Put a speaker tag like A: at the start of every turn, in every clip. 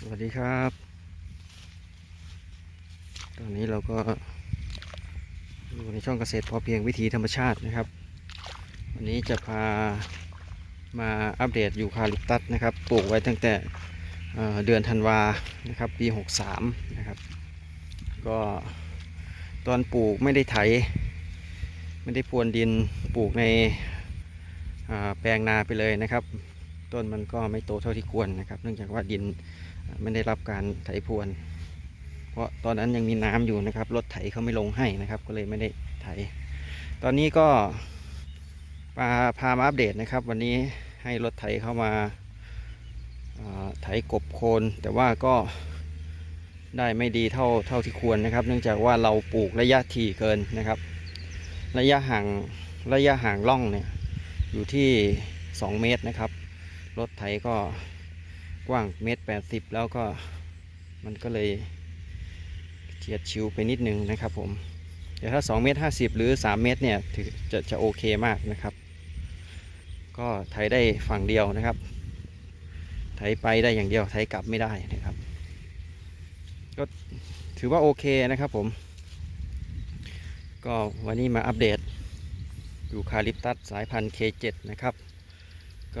A: สวัสดีครับ ตอนนี้เราก็อยู่ในช่องเกษตรพอเพียงวิถีธรรมชาตินะครับ วันนี้จะพามาอัปเดตยูคาลิปตัสนะครับ ปลูกไว้ตั้งแต่เเดือนธันวานะครับ ปี 63 นะครับ ก็ตอนปลูกไม่ได้ไถ ไม่ได้พรวนดินปลูกในแปลงนาไปเลยนะครับ ต้นมันก็ไม่โตเท่าที่ควรนะครับ เนื่องจากว่าดิน ไม่ได้รับการไถพรวน เพราะตอนนั้นยังมีน้ำอยู่นะครับรถไถเขาไม่ลงให้นะครับ ก็เลยไม่ได้ไถ ตอนนี้ก็พาพามาอัปเดตนะครับ วันนี้ให้รถไถเข้ามาไถกบโคน แต่ว่าก็ได้ไม่ดีเท่าเท่าที่ควรนะครับ เนื่องจากว่าเราปลูกระยะถี่เกินนะครับ ระยะห่างระยะห่างร่องเนี่ยอยู่ที่ 2 เมตรนะครับ รถไถก็ กว้างเมตรแปดสิบแล้วก็มันก็เลยเฉียดชิวไปนิดนึงนะครับผมแต่ถ้า2เมตร50 หรือ 3 เมตรเนี่ยถือจะจะโอเคมากนะครับ ก็ไถได้ฝั่งเดียวนะครับ ไถไปได้อย่างเดียวไถกลับไม่ได้นะครับ ก็ถือว่าโอเคนะครับผม ก็วันนี้มาอัปเดตยูคาลิปตัสสายพันธุ์ K7 นะครับ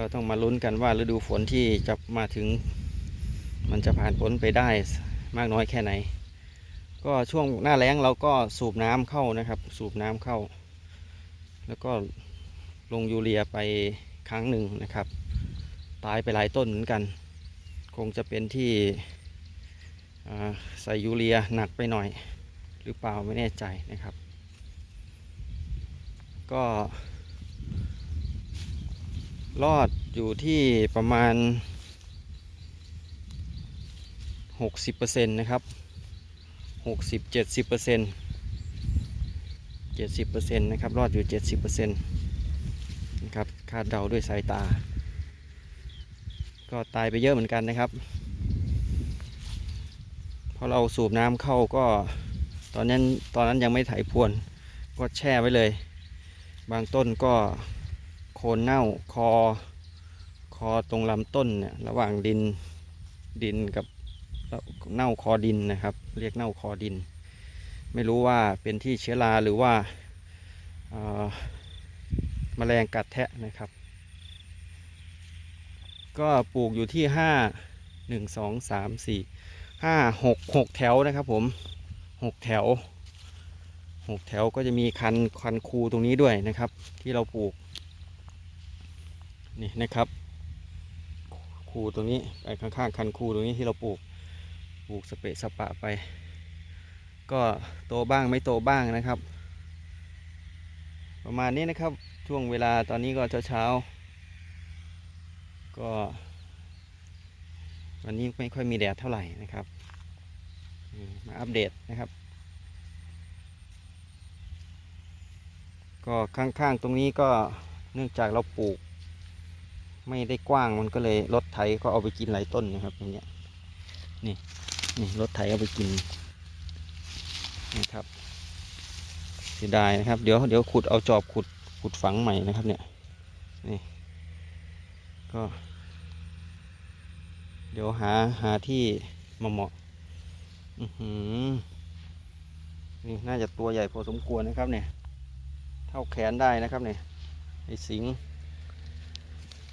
A: ก็ต้องมาลุ้นกันว่าฤดูฝนที่จะมาถึง มันจะผ่านพ้นไปได้มากน้อยแค่ไหน ก็ช่วงหน้าแล้งเราก็สูบน้ำเข้านะครับ สูบน้ำเข้า แล้วก็ลงยูเรียไปครั้งหนึ่งนะครับ ตายไปหลายต้นเหมือนกัน คงจะเป็นที่ใส่ยูเรียหนักไปหน่อย หรือเปล่าไม่แน่ใจนะครับ ก็ รอดอยู่ที่ประมาณ 60%นะครับ 60 70% 70%นะครับ รอดอยู่ 70%นะครับ คาดเดาด้วยสายตา ก็ตายไปเยอะเหมือนกันนะครับ พอเราสูบน้ำเข้าก็ตอนนั้นตอนนั้นยังไม่ไถพรวน ก็แช่ไว้เลย บางต้นก็ โคนเน่าคอ คอตรงลำต้นเนี่ยระหว่างดินดินกับเน่าคอดินนะครับ เรียกเน่าคอดิน ไม่รู้ว่าเป็นที่เชื้อราหรือว่าแมลงกัดแทะนะครับ ก็ปลูกอยู่ที่ห้าหนึ่งสองสามสี่ห้าหกหกแถวนะครับผมหกแถวหกแถวก็จะมีคันคันคูตรงนี้ด้วยนะครับ ที่เราปลูก นี่นะครับคูตรงนี้ไอ้ข้างๆคันคูตรงนี้ที่เราปลูกปลูกสเปะสปะไป ก็โตบ้างไม่โตบ้างนะครับ ประมาณนี้นะครับช่วงเวลาตอนนี้ก็เช้าๆก็วันนี้ไม่ค่อยมีแดดเท่าไหร่นะครับมาอัปเดตนะครับ ก็ข้างๆตรงนี้ก็เนื่องจากเราปลูก ไม่ได้กว้างมันก็เลยรถไถก็เอาไปกินหลายต้นนะครับอย่างเงี้ยนี่นี่รถไถเอาไปกินนะครับเสียดายนะครับ เดี๋ยวเดี๋ยวขุดเอาจอบขุดขุดฝังใหม่นะครับเนี่ยนี่ก็ เดี๋ยวหาหาที่มาเหมาะอือหือนี่น่าจะตัวใหญ่พอสมควรนะครับเนี่ย เท่าแขนได้นะครับเนี่ยไอ้สิง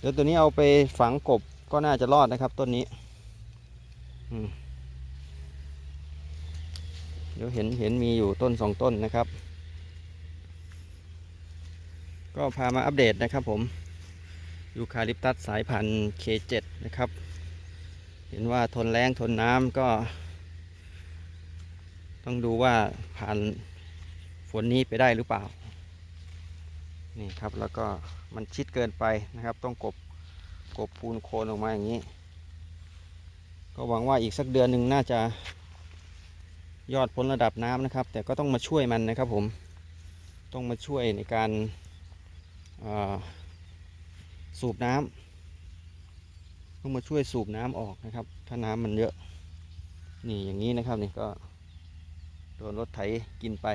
A: ดี๋ยวตัวนี้เอาไปฝังกบก็น่าจะรอดนะครับต้นนี้เดี๋ยวเห็นเห็นมีอยู่ต้นสองต้นนะครับ ก็พามาอัปเดตนะครับผมยูคาลิปตัสสายพันธุ์ K7 นะครับ เห็นว่าทนแรงทนน้ำก็ ต้องดูว่าผ่านฝนนี้ไปได้หรือเปล่า นี่ครับแล้วก็ มันชิดเกินไปนะครับ ต้องกบกบปูนโคนออกมาอย่างนี้ ก็หวังว่าอีกสักเดือนหนึ่งน่าจะยอดพ้นระดับน้ำนะครับ แต่ก็ต้องมาช่วยมันนะครับผมต้องมาช่วยในการสูบน้ำต้องมาช่วยสูบน้ำออกนะครับ ถ้าน้ำมันเยอะ นี่อย่างนี้นะครับนี่ก็โดนรถไถกินไป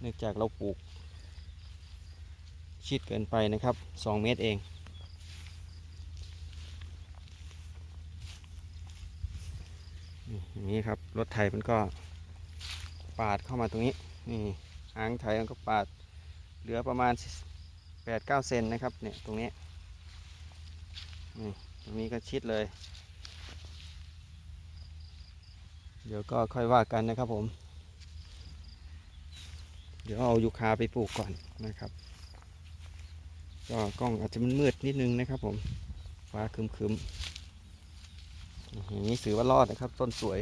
A: เนื่องจากเราปลูก ชิดเกินไปนะครับ 2 เมตรเองอย่างนี้ครับรถไถมันก็ปาดเข้ามาตรงนี้นี่หางไถมันก็ปาดเหลือประมาณแปดเก้าเซนนะครับเนี่ยตรงนี้นี่ตรงนี้ก็ชิดเลย เดี๋ยวก็ค่อยว่ากันนะครับผม เดี๋ยวเอายูคาไปปลูกก่อนนะครับ ก็กล้องอาจจะมันมืดนิดนึงนะครับผมฟ้าครึมๆอย่างนี้ถือว่ารอดนะครับ ต้นสวย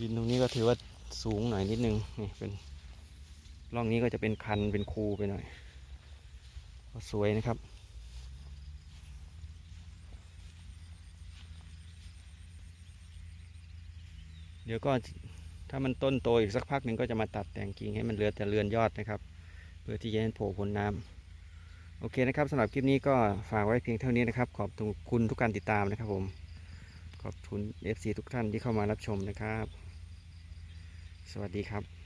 A: ดินตรงนี้ก็ถือว่าสูงหน่อยนิดนึงนี่เป็นร่องนี้ก็จะเป็นคันเป็นคูไปหน่อยก็สวยนะครับเดี๋ยวก็ถ้ามันต้นโตอีกสักพักหนึ่งก็จะมาตัดแต่งกิ่งให้มันเหลือแต่เรือนยอดนะครับ เพื่อที่จะให้โผล่พ้นน้ำ โอเคนะครับสำหรับคลิปนี้ก็ฝากไว้เพียงเท่านี้นะครับ ขอบคุณทุกการติดตามนะครับผม ขอบคุณ FC ทุกท่านที่เข้ามารับชมนะครับ สวัสดีครับ